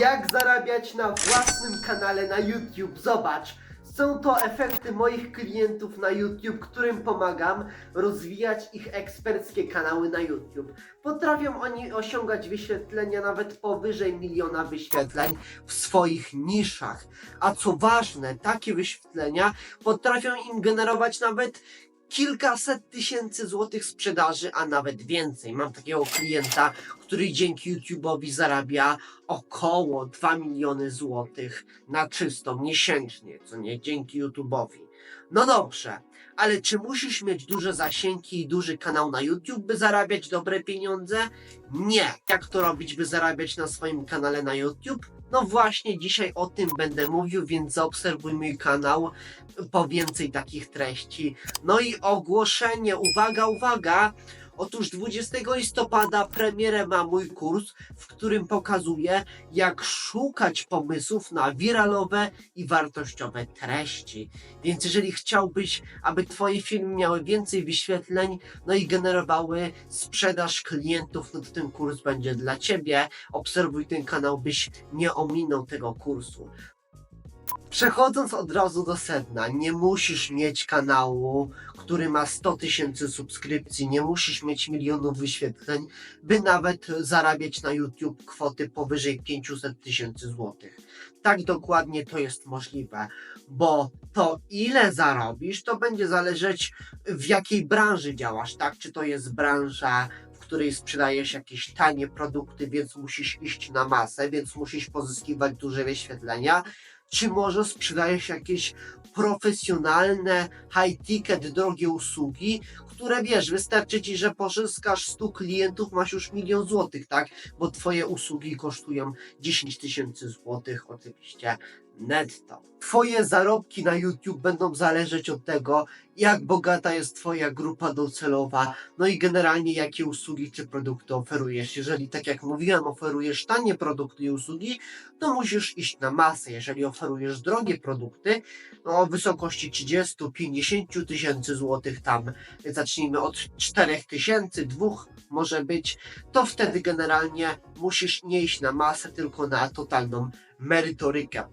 Jak zarabiać na własnym kanale na YouTube? Zobacz. Są to efekty moich klientów na YouTube, którym pomagam rozwijać ich eksperckie kanały na YouTube. Potrafią oni osiągać wyświetlenia nawet powyżej miliona wyświetleń w swoich niszach. A co ważne, takie wyświetlenia potrafią im generować nawet kilkaset tysięcy złotych sprzedaży, a nawet więcej. Mam takiego klienta, który dzięki YouTube'owi zarabia około 2 miliony złotych na czysto miesięcznie, co nie dzięki YouTube'owi. No dobrze, ale czy musisz mieć duże zasięgi i duży kanał na YouTube, by zarabiać dobre pieniądze? Nie. Jak to robić, by zarabiać na swoim kanale na YouTube? No właśnie, dzisiaj o tym będę mówił, więc zaobserwuj mój kanał po więcej takich treści. No i ogłoszenie, uwaga, uwaga! Otóż 20 listopada premierę ma mój kurs, w którym pokazuję, jak szukać pomysłów na wiralowe i wartościowe treści. Więc jeżeli chciałbyś, aby Twoje filmy miały więcej wyświetleń, no i generowały sprzedaż klientów, no to ten kurs będzie dla Ciebie. Obserwuj ten kanał, byś nie ominął tego kursu. Przechodząc od razu do sedna, nie musisz mieć kanału, który ma 100 tysięcy subskrypcji, nie musisz mieć milionów wyświetleń, by nawet zarabiać na YouTube kwoty powyżej 500 tysięcy złotych. Tak dokładnie to jest możliwe, bo to ile zarobisz, to będzie zależeć w jakiej branży działasz, tak? Czy to jest branża w której sprzedajesz jakieś tanie produkty, więc musisz iść na masę, więc musisz pozyskiwać duże wyświetlenia, czy może sprzedajesz jakieś profesjonalne, high-ticket, drogie usługi, które wiesz, wystarczy ci, że pozyskasz 100 klientów, masz już milion złotych, tak? Bo twoje usługi kosztują 10 tysięcy złotych, oczywiście netto. Twoje zarobki na YouTube będą zależeć od tego, jak bogata jest Twoja grupa docelowa, no i generalnie jakie usługi czy produkty oferujesz. Jeżeli, tak jak mówiłem, oferujesz tanie produkty i usługi, to musisz iść na masę. Jeżeli oferujesz drogie produkty, no o wysokości 30-50 tysięcy złotych, tam zacznijmy od 4 tysięcy, dwóch może być, to wtedy generalnie musisz nie iść na masę, tylko na totalną merytorykę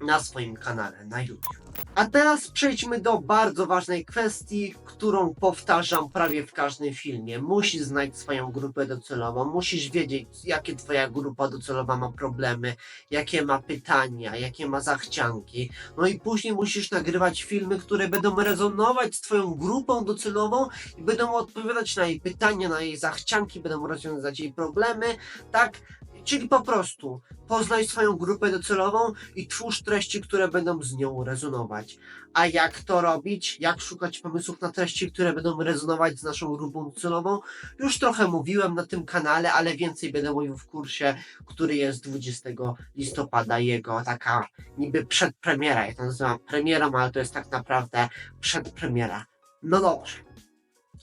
na swoim kanale na YouTube. A teraz przejdźmy do bardzo ważnej kwestii, którą powtarzam prawie w każdym filmie. Musisz znać swoją grupę docelową, musisz wiedzieć, jakie twoja grupa docelowa ma problemy, jakie ma pytania, jakie ma zachcianki. No i później musisz nagrywać filmy, które będą rezonować z twoją grupą docelową i będą odpowiadać na jej pytania, na jej zachcianki, będą rozwiązać jej problemy, tak? Czyli po prostu poznaj swoją grupę docelową i twórz treści, które będą z nią rezonować. A jak to robić? Jak szukać pomysłów na treści, które będą rezonować z naszą grupą docelową? Już trochę mówiłem na tym kanale, ale więcej będę mówił w kursie, który jest 20 listopada. Jego taka niby przedpremiera. Ja to nazywam premierą, ale to jest tak naprawdę przedpremiera. No dobrze.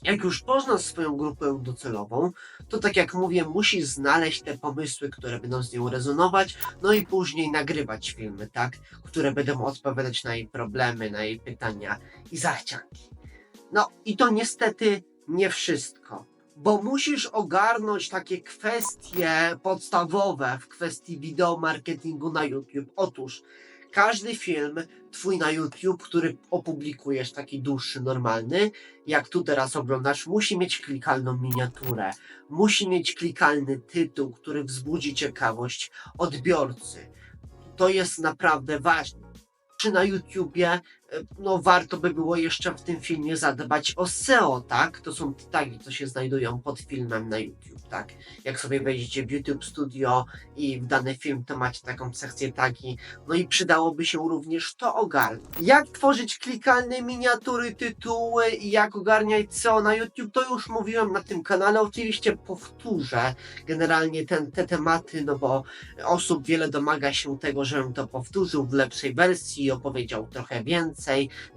Jak już poznasz swoją grupę docelową, to tak jak mówię, musisz znaleźć te pomysły, które będą z nią rezonować, no i później nagrywać filmy, tak? Które będą odpowiadać na jej problemy, na jej pytania i zachcianki. No i to niestety nie wszystko, bo musisz ogarnąć takie kwestie podstawowe w kwestii wideo marketingu na YouTube. Otóż każdy film twój na YouTube, który opublikujesz, taki dłuższy, normalny, jak tu teraz oglądasz, musi mieć klikalną miniaturę, musi mieć klikalny tytuł, który wzbudzi ciekawość odbiorcy. To jest naprawdę ważne. Czy na YouTubie, no warto by było jeszcze w tym filmie zadbać o SEO, tak? To są tagi, co się znajdują pod filmem na YouTube, tak? Jak sobie wejdziecie w YouTube Studio i w dany film, to macie taką sekcję tagi, no i przydałoby się również to ogarnąć. Jak tworzyć klikalne miniatury, tytuły i jak ogarniać SEO na YouTube, to już mówiłem na tym kanale. Oczywiście powtórzę generalnie ten, te tematy, no bo osób wiele domaga się tego, żebym to powtórzył w lepszej wersji, opowiedział trochę więcej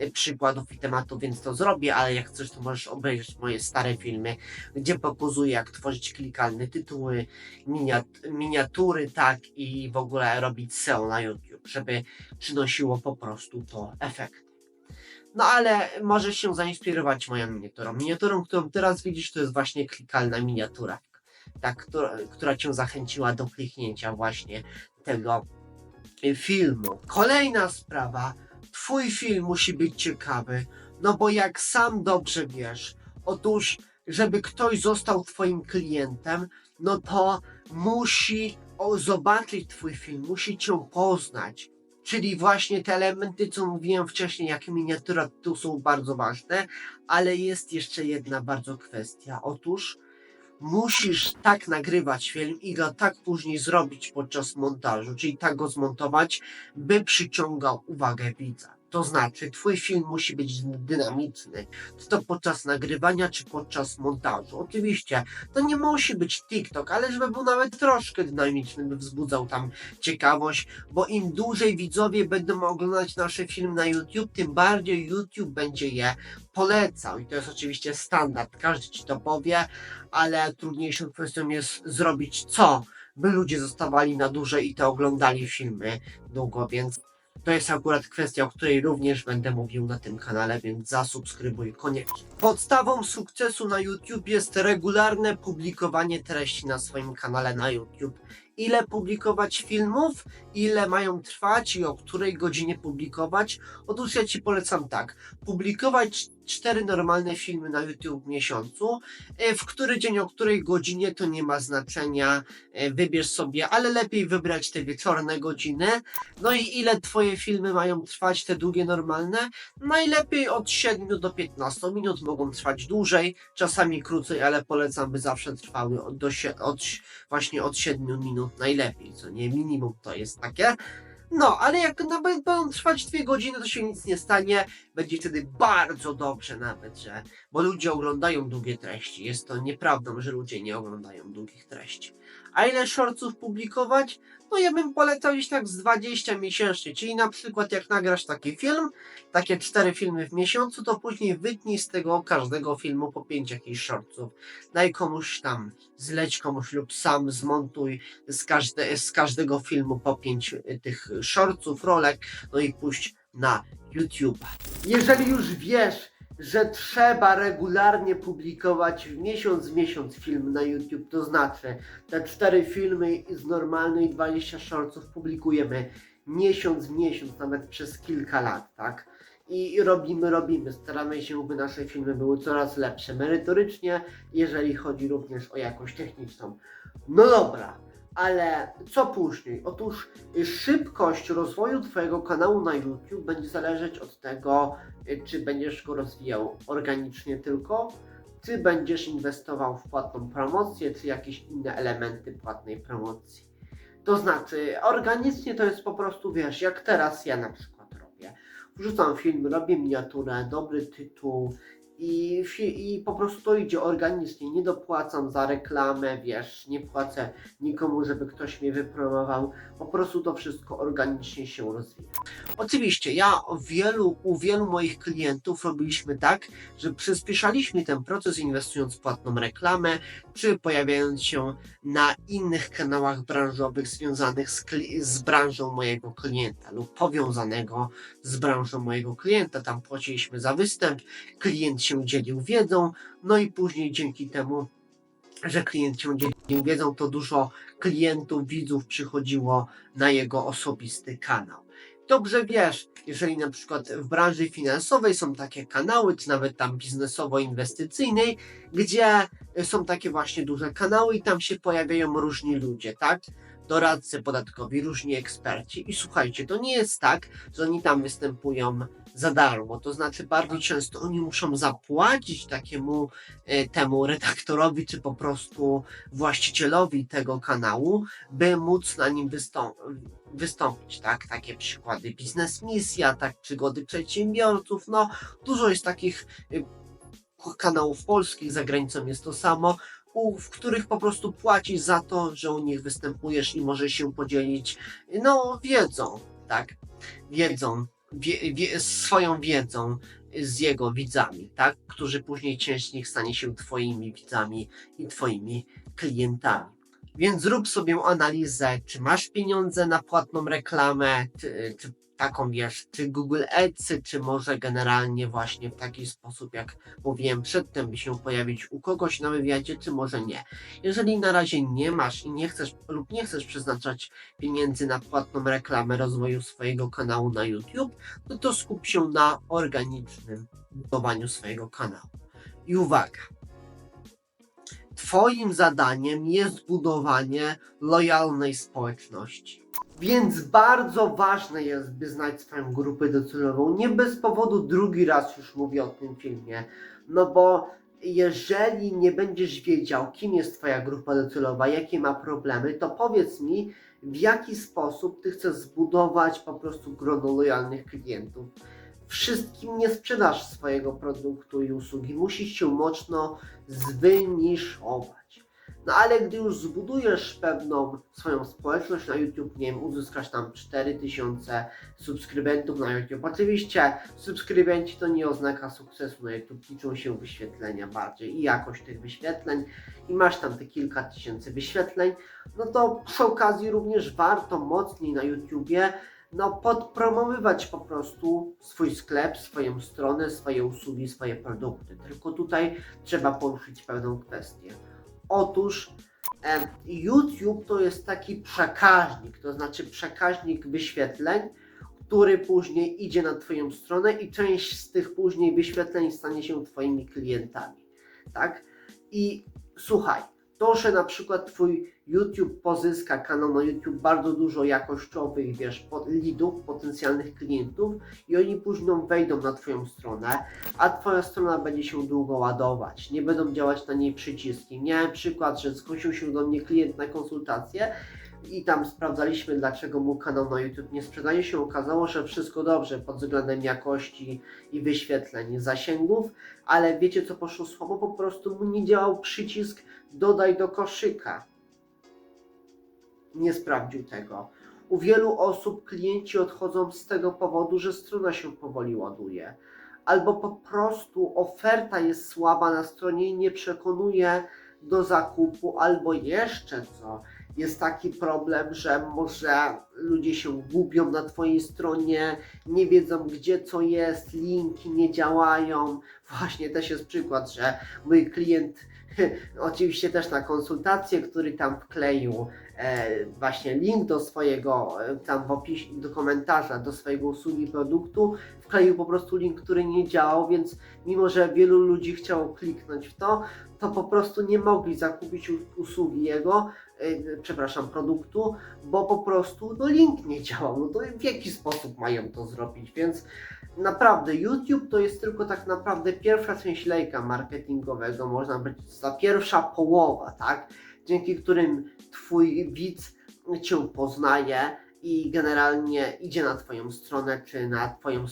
y, przykładów i tematów, więc to zrobię, ale jak chcesz, to możesz obejrzeć moje stare filmy, gdzie pokazuję, jak tworzyć klikalne tytuły, miniat- miniatury, tak, i w ogóle robić SEO na YouTube, żeby przynosiło po prostu to efekt. No ale możesz się zainspirować moją miniaturą. Miniaturą, którą teraz widzisz, to jest właśnie klikalna miniatura. Tak, która, która cię zachęciła do kliknięcia właśnie tego y, filmu. Kolejna sprawa, twój film musi być ciekawy, no bo jak sam dobrze wiesz, otóż, żeby ktoś został twoim klientem, no to musi zobaczyć twój film, musi cię poznać. Czyli właśnie te elementy, co mówiłem wcześniej, jak miniatura, tu są bardzo ważne, ale jest jeszcze jedna bardzo kwestia. Otóż musisz tak nagrywać film i go tak później zrobić podczas montażu, czyli tak go zmontować, by przyciągał uwagę widza. To znaczy, twój film musi być dynamiczny, czy to podczas nagrywania, czy podczas montażu. Oczywiście, to nie musi być TikTok, ale żeby był nawet troszkę dynamiczny, by wzbudzał tam ciekawość, bo im dłużej widzowie będą oglądać nasze filmy na YouTube, tym bardziej YouTube będzie je polecał. I to jest oczywiście standard, każdy ci to powie, ale trudniejszą kwestią jest zrobić co, by ludzie zostawali na dłużej i to oglądali filmy długo, więc to jest akurat kwestia, o której również będę mówił na tym kanale, więc zasubskrybuj koniecznie. Podstawą sukcesu na YouTube jest regularne publikowanie treści na swoim kanale na YouTube. Ile publikować filmów, ile mają trwać i o której godzinie publikować? Otóż ja Ci polecam tak. Publikować cztery normalne filmy na YouTube w miesiącu. E, W który dzień, o której godzinie to nie ma znaczenia. E, Wybierz sobie, ale lepiej wybrać te wieczorne godziny. No i ile Twoje filmy mają trwać, te długie normalne? Najlepiej od 7 do 15 minut, mogą trwać dłużej, czasami krócej, ale polecam, by zawsze trwały od, do, od, właśnie od 7 minut najlepiej, co nie minimum to jest takie. No, ale jak nawet będą trwać dwie godziny, to się nic nie stanie. Będzie wtedy bardzo dobrze nawet, że. Bo ludzie oglądają długie treści. Jest to nieprawdą, że ludzie nie oglądają długich treści. A ile shortsów publikować? No ja bym polecał gdzieś tak z 20 miesięcznie. Czyli na przykład jak nagrasz taki film, takie cztery filmy w miesiącu, to później wytnij z tego każdego filmu po pięć jakichś shortsów. Daj komuś tam, zleć komuś lub sam zmontuj z, każde, z każdego filmu po pięć y, tych shortsów, rolek, no i puść na YouTube. Jeżeli już wiesz, że trzeba regularnie publikować w miesiąc w miesiąc film na YouTube, to znaczy te cztery filmy z normalnej 20 shortsów publikujemy miesiąc w miesiąc, nawet przez kilka lat, tak? I robimy, robimy, staramy się, by nasze filmy były coraz lepsze merytorycznie, jeżeli chodzi również o jakość techniczną. No dobra, ale co później? Otóż y, szybkość rozwoju Twojego kanału na YouTube będzie zależeć od tego, y, czy będziesz go rozwijał organicznie tylko, czy będziesz inwestował w płatną promocję, czy jakieś inne elementy płatnej promocji. To znaczy, organicznie to jest po prostu, wiesz, jak teraz ja na przykład robię. Wrzucam film, robię miniaturę, dobry tytuł i, i po prostu to idzie organicznie. Nie dopłacam za reklamę, wiesz, nie płacę nikomu, żeby ktoś mnie wypromował. Po prostu to wszystko organicznie się rozwija. Oczywiście, ja wielu, u wielu moich klientów robiliśmy tak, że przyspieszaliśmy ten proces inwestując w płatną reklamę, czy pojawiając się na innych kanałach branżowych związanych z, z branżą mojego klienta lub powiązanego z branżą mojego klienta. Tam płaciliśmy za występ, klient się dzielił wiedzą, no i później dzięki temu, że klient się dzielił wiedzą, to dużo klientów, widzów przychodziło na jego osobisty kanał. Dobrze wiesz, jeżeli na przykład w branży finansowej są takie kanały, czy nawet tam biznesowo-inwestycyjnej, gdzie są takie właśnie duże kanały i tam się pojawiają różni ludzie, tak? Doradcy podatkowi, różni eksperci. I słuchajcie, to nie jest tak, że oni tam występują za darmo. To znaczy, bardzo często oni muszą zapłacić takiemu e, temu redaktorowi, czy po prostu właścicielowi tego kanału, by móc na nim wystą- wystąpić, tak? Takie przykłady biznes misja, tak, przygody przedsiębiorców, no dużo jest takich y, kanałów polskich, za granicą jest to samo, w których po prostu płacisz za to, że u nich występujesz i możesz się podzielić, no, wiedzą, tak? Wiedzą, wie, wie, swoją wiedzą z jego widzami, tak? Którzy później część stanie się twoimi widzami i twoimi klientami. Więc zrób sobie analizę, czy masz pieniądze na płatną reklamę, czy, czy taką wiesz, czy Google Ads, czy może generalnie właśnie w taki sposób, jak mówiłem przedtem, by się pojawić u kogoś na wywiadzie, czy może nie. Jeżeli na razie nie masz i nie chcesz lub nie chcesz przeznaczać pieniędzy na płatną reklamę rozwoju swojego kanału na YouTube, no to skup się na organicznym budowaniu swojego kanału. I uwaga, Twoim zadaniem jest budowanie lojalnej społeczności. Więc bardzo ważne jest, by znać swoją grupę docelową. Nie bez powodu drugi raz już mówię o tym filmie. No bo jeżeli nie będziesz wiedział, kim jest Twoja grupa docelowa, jakie ma problemy, to powiedz mi, w jaki sposób Ty chcesz zbudować po prostu grono lojalnych klientów. Wszystkim nie sprzedasz swojego produktu i usługi. Musisz się mocno zwyniszować. No ale gdy już zbudujesz pewną swoją społeczność na YouTube, nie wiem, uzyskasz tam 4000 subskrybentów na YouTube. Oczywiście subskrybenci to nie oznaka sukcesu na YouTube, liczą się wyświetlenia bardziej i jakość tych wyświetleń i masz tam te kilka tysięcy wyświetleń, no to przy okazji również warto mocniej na YouTubie no podpromowywać po prostu swój sklep, swoją stronę, swoje usługi, swoje produkty. Tylko tutaj trzeba poruszyć pewną kwestię. Otóż YouTube to jest taki przekaźnik, to znaczy przekaźnik wyświetleń, który później idzie na Twoją stronę i część z tych później wyświetleń stanie się Twoimi klientami. Tak? I słuchaj, to, że na przykład Twój YouTube pozyska kanał na YouTube bardzo dużo jakościowych, wiesz, lidów, potencjalnych klientów i oni później wejdą na Twoją stronę, a Twoja strona będzie się długo ładować. Nie będą działać na niej przyciski. Miałem przykład, że zgłosił się do mnie klient na konsultację i tam sprawdzaliśmy, dlaczego mu kanał na YouTube nie sprzedaje się. Okazało, że wszystko dobrze pod względem jakości i wyświetleń, zasięgów, ale wiecie co poszło słabo? Po prostu mu nie działał przycisk dodaj do koszyka. Nie sprawdził tego. U wielu osób klienci odchodzą z tego powodu, że strona się powoli ładuje. Albo po prostu oferta jest słaba na stronie i nie przekonuje do zakupu, albo jeszcze co, jest taki problem, że może ludzie się gubią na Twojej stronie, nie wiedzą gdzie co jest, linki nie działają. Właśnie też jest przykład, że mój klient, oczywiście też na konsultację, który tam wkleił e, właśnie link do swojego, e, tam w opisie, do komentarza, do swojego usługi produktu, wkleił po prostu link, który nie działał, więc mimo, że wielu ludzi chciało kliknąć w to, to po prostu nie mogli zakupić usługi jego, e, przepraszam, produktu, bo po prostu no, link nie działał. No to w jaki sposób mają to zrobić? Więc naprawdę YouTube to jest tylko tak naprawdę pierwsza część lejka marketingowego, można być ta pierwsza połowa, tak? Dzięki którym Twój widz Cię poznaje i generalnie idzie na Twoją stronę, czy na Twoją,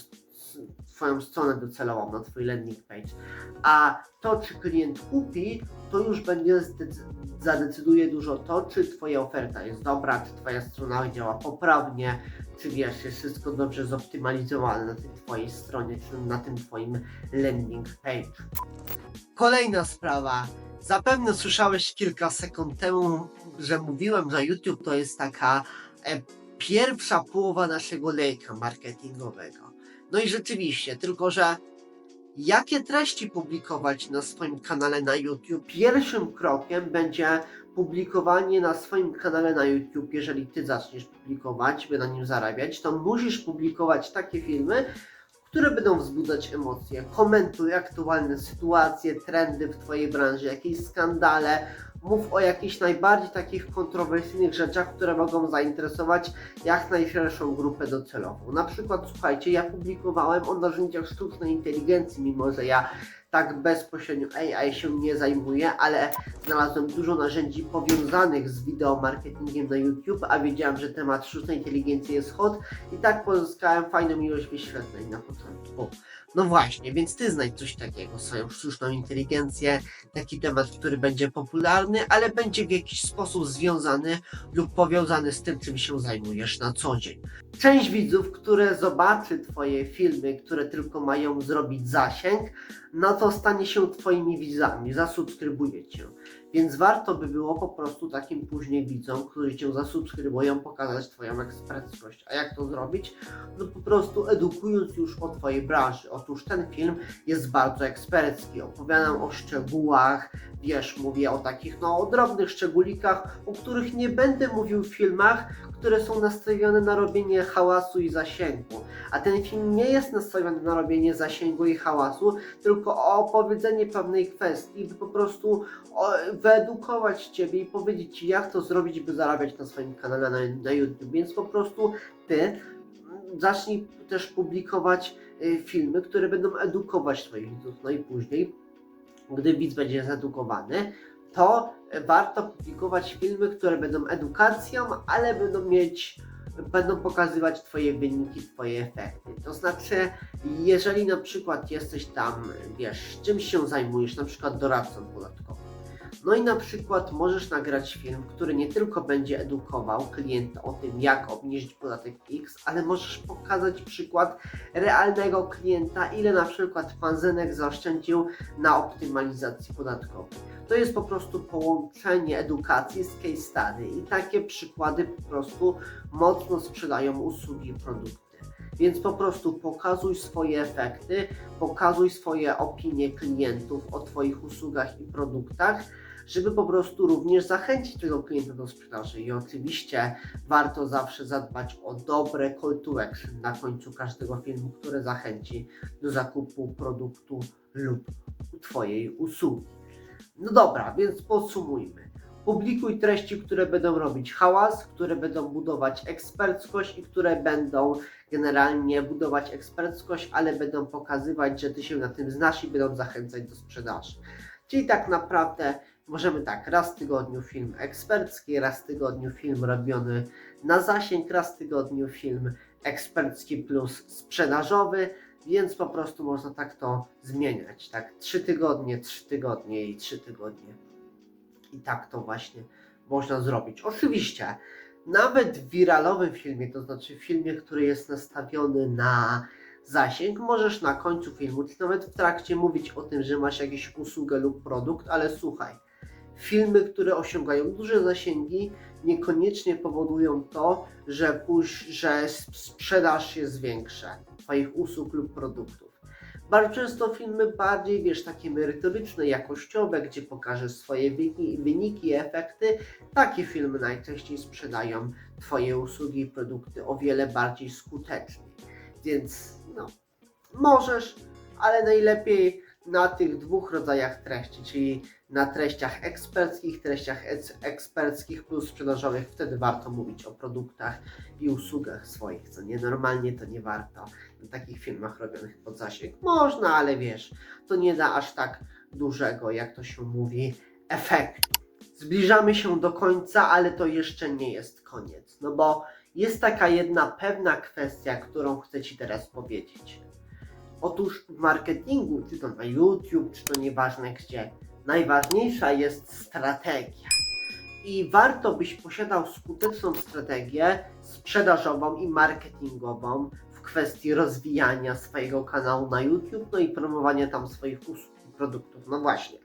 twoją stronę docelową, na Twój landing page. A to, czy klient kupi, to już będzie zadecyduje dużo to, czy Twoja oferta jest dobra, czy Twoja strona działa poprawnie, czy wiesz, jest wszystko dobrze zoptymalizowane na tej Twojej stronie, czy na tym Twoim landing page. Kolejna sprawa. Zapewne słyszałeś kilka sekund temu, że mówiłem, że YouTube to jest taka e, pierwsza połowa naszego lejka marketingowego. No i rzeczywiście, tylko że jakie treści publikować na swoim kanale na YouTube? Pierwszym krokiem będzie publikowanie na swoim kanale na YouTube, jeżeli ty zaczniesz publikować, by na nim zarabiać, to musisz publikować takie filmy, które będą wzbudzać emocje. Komentuj aktualne sytuacje, trendy w Twojej branży, jakieś skandale. Mów o jakichś najbardziej takich kontrowersyjnych rzeczach, które mogą zainteresować jak najszerszą grupę docelową. Na przykład, słuchajcie, ja publikowałem o narzędziach sztucznej inteligencji, mimo że ja tak bezpośrednio AI się nie zajmuję, ale znalazłem dużo narzędzi powiązanych z wideomarketingiem na YouTube, a wiedziałem, że temat sztucznej inteligencji jest hot i tak pozyskałem fajną ilość wyświetleń na początku. No właśnie, więc ty znajdź coś takiego, swoją sztuczną inteligencję, taki temat, który będzie popularny, ale będzie w jakiś sposób związany lub powiązany z tym, czym się zajmujesz na co dzień. Część widzów, które zobaczy Twoje filmy, które tylko mają zrobić zasięg, no to to stanie się Twoimi widzami, zasubskrybuje Cię. Więc warto by było po prostu takim później widzom, którzy Cię zasubskrybują, pokazać Twoją eksperckość. A jak to zrobić? No po prostu edukując już o Twojej branży. Otóż ten film jest bardzo ekspercki. Opowiadam o szczegółach, wiesz, mówię o takich no o drobnych szczególikach, o których nie będę mówił w filmach, które są nastawione na robienie hałasu i zasięgu. A ten film nie jest nastawiony na robienie zasięgu i hałasu, tylko o opowiedzenie pewnej kwestii, by po prostu o, wyedukować Ciebie i powiedzieć Ci, jak to zrobić, by zarabiać na swoim kanale na, na YouTube. Więc po prostu Ty mm, zacznij też publikować y, filmy, które będą edukować Twoich widzów. No i później, gdy widz będzie zedukowany, to warto publikować filmy, które będą edukacją, ale będą mieć, będą pokazywać Twoje wyniki, Twoje efekty. To znaczy, jeżeli na przykład jesteś tam, wiesz, czymś się zajmujesz, na przykład doradcą podatkowym, no i na przykład możesz nagrać film, który nie tylko będzie edukował klienta o tym, jak obniżyć podatek X, ale możesz pokazać przykład realnego klienta, ile na przykład pan Zenek zaoszczędził na optymalizacji podatkowej. To jest po prostu połączenie edukacji z case study i takie przykłady po prostu mocno sprzedają usługi i produkty. Więc po prostu pokazuj swoje efekty, pokazuj swoje opinie klientów o Twoich usługach i produktach, żeby po prostu również zachęcić tego klienta do sprzedaży. I oczywiście warto zawsze zadbać o dobre call to action na końcu każdego filmu, które zachęci do zakupu produktu lub Twojej usługi. No dobra, więc podsumujmy. Publikuj treści, które będą robić hałas, które będą budować eksperckość i które będą generalnie budować eksperckość, ale będą pokazywać, że ty się na tym znasz i będą zachęcać do sprzedaży. Czyli tak naprawdę możemy tak, raz w tygodniu film ekspercki, raz w tygodniu film robiony na zasięg, raz w tygodniu film ekspercki plus sprzedażowy, więc po prostu można tak to zmieniać, tak, trzy tygodnie, trzy tygodnie i trzy tygodnie. I tak to właśnie można zrobić. Oczywiście, nawet w wiralowym filmie, to znaczy w filmie, który jest nastawiony na zasięg, możesz na końcu filmu, czy nawet w trakcie mówić o tym, że masz jakąś usługę lub produkt, ale słuchaj, filmy, które osiągają duże zasięgi, niekoniecznie powodują to, że, póź, że sprzedaż się zwiększa Twoich usług lub produktów. Bardzo często filmy bardziej, wiesz, takie merytoryczne, jakościowe, gdzie pokażesz swoje wyniki, wyniki efekty, takie filmy najczęściej sprzedają Twoje usługi i produkty o wiele bardziej skutecznie. Więc no, możesz, ale najlepiej na tych dwóch rodzajach treści, czyli na treściach eksperckich, treściach eks- eksperckich plus sprzedażowych, wtedy warto mówić o produktach i usługach swoich, co nie normalnie to nie warto na takich filmach robionych pod zasięg. Można, ale wiesz, to nie da aż tak dużego, jak to się mówi, efektu. Zbliżamy się do końca, ale to jeszcze nie jest koniec, no bo jest taka jedna pewna kwestia, którą chcę Ci teraz powiedzieć. Otóż w marketingu, czy to na YouTube, czy to nieważne gdzie, najważniejsza jest strategia. I warto byś posiadał skuteczną strategię sprzedażową i marketingową w kwestii rozwijania swojego kanału na YouTube, no i promowania tam swoich usług i produktów. No właśnie.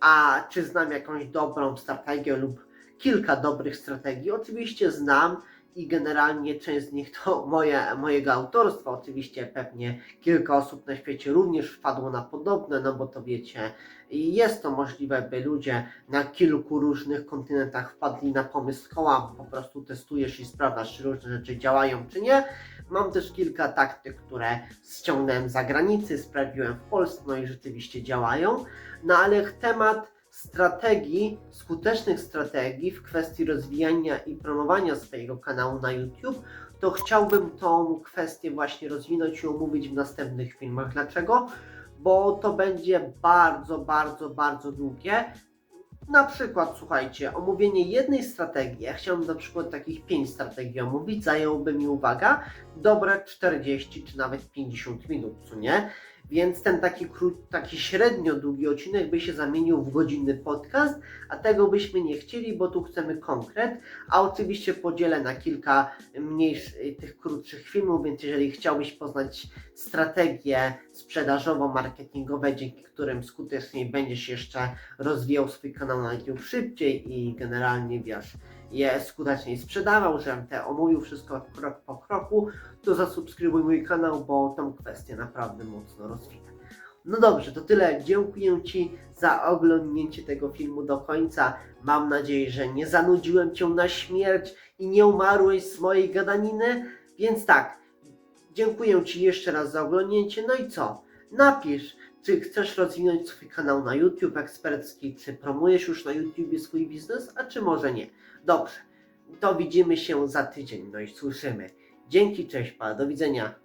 A czy znam jakąś dobrą strategię lub kilka dobrych strategii? Oczywiście znam i generalnie część z nich to moje, mojego autorstwa. Oczywiście pewnie kilka osób na świecie również wpadło na podobne, no bo to wiecie, jest to możliwe, by ludzie na kilku różnych kontynentach wpadli na pomysł koła, po prostu testujesz i sprawdzasz, czy różne rzeczy działają, czy nie. Mam też kilka taktyk, które ściągnąłem z zagranicy, sprawdziłem w Polsce, no i rzeczywiście działają. No ale temat strategii, skutecznych strategii w kwestii rozwijania i promowania swojego kanału na YouTube, to chciałbym tą kwestię właśnie rozwinąć i omówić w następnych filmach. Dlaczego? Bo to będzie bardzo, bardzo, bardzo długie. Na przykład, słuchajcie, omówienie jednej strategii, ja chciałbym na przykład takich 5 strategii omówić, zajęłoby mi, uwaga, dobre 40 czy nawet 50 minut, co nie? Więc ten taki, kró- taki średnio długi odcinek by się zamienił w godzinny podcast, a tego byśmy nie chcieli, bo tu chcemy konkret. A oczywiście podzielę na kilka mniejszych, tych krótszych filmów, więc jeżeli chciałbyś poznać strategie sprzedażowo-marketingowe, dzięki którym skuteczniej będziesz jeszcze rozwijał swój kanał na YouTube szybciej i generalnie wiesz, je skuteczniej sprzedawał, żebym te omówił wszystko krok po kroku, to zasubskrybuj mój kanał, bo tą kwestię naprawdę mocno rozwijam. No dobrze, to tyle. Dziękuję Ci za oglądnięcie tego filmu do końca. Mam nadzieję, że nie zanudziłem Cię na śmierć i nie umarłeś z mojej gadaniny. Więc tak, dziękuję Ci jeszcze raz za oglądnięcie. No i co? Napisz, czy chcesz rozwinąć swój kanał na YouTube ekspercki, czy promujesz już na YouTube swój biznes, a czy może nie. Dobrze, to widzimy się za tydzień, no i słyszymy. Dzięki, cześć, pa, do widzenia.